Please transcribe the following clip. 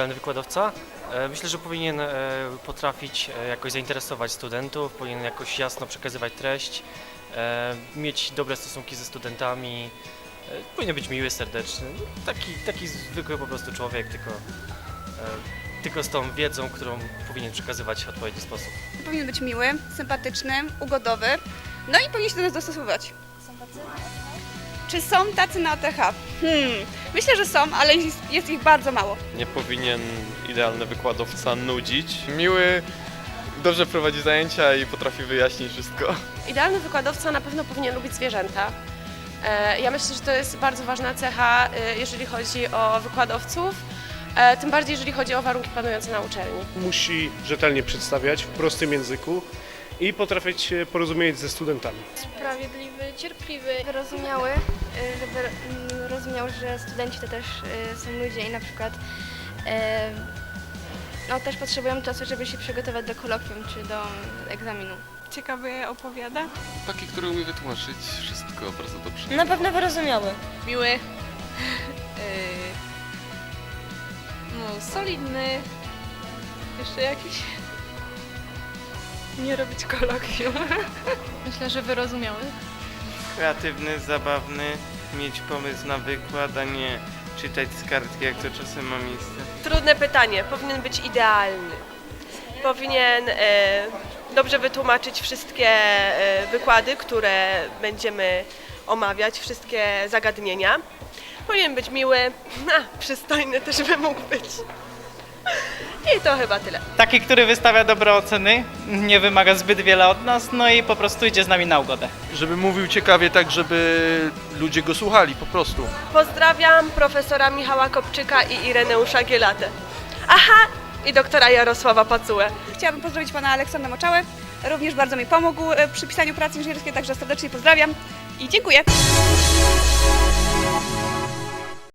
idealny wykładowca? E, Myślę, że powinien e, potrafić e, jakoś zainteresować studentów, powinien jakoś jasno przekazywać treść, mieć dobre stosunki ze studentami, powinien być miły, serdeczny. No, Taki, taki zwykły po prostu człowiek, tylko, tylko z tą wiedzą, którą powinien przekazywać w odpowiedni sposób. Powinien być miły, sympatyczny, ugodowy, no i powinien się do nas dostosowywać. Czy są tacy na OTH? Hmm, myślę, że są, ale jest, jest ich bardzo mało. Nie powinien idealny wykładowca nudzić. Miły, dobrze prowadzi zajęcia i potrafi wyjaśnić wszystko. Idealny wykładowca na pewno powinien lubić zwierzęta. E, Ja myślę, że to jest bardzo ważna cecha, e, jeżeli chodzi o wykładowców, e, tym bardziej jeżeli chodzi o warunki panujące na uczelni. musi rzetelnie przedstawiać w prostym języku i potrafić się porozumieć ze studentami. sprawiedliwy, cierpliwy, wyrozumiały, y, żeby mm, rozumiał, że studenci to też y, są ludzie i na przykład no, też potrzebują czasu, żeby się przygotować do kolokwium czy do egzaminu. Ciekawie opowiada. Taki, który umie wytłumaczyć wszystko bardzo dobrze. Na pewno wyrozumiały. Miły. no, solidny. Jeszcze jakiś? Nie robić kolokwium. Myślę, że wyrozumiały. kreatywny, zabawny, mieć pomysł na wykład, a nie czytać z kartki, jak to czasem ma miejsce. Trudne pytanie. Powinien być idealny. Powinien e, dobrze wytłumaczyć wszystkie e, wykłady, które będziemy omawiać, wszystkie zagadnienia. Powinien być miły, a, przystojny też by mógł być. I to chyba tyle. Taki, który wystawia dobre oceny, nie wymaga zbyt wiele od nas, no i po prostu idzie z nami na ugodę. żeby mówił ciekawie tak, żeby ludzie go słuchali po prostu. Pozdrawiam profesora Michała Kopczyka i Ireneusza Gielatę. Aha, i doktora Jarosława Pacułę. Chciałabym pozdrowić pana Aleksandra Moczałę. Również bardzo mi pomógł e, przy pisaniu pracy inżynierskiej, także serdecznie pozdrawiam i dziękuję.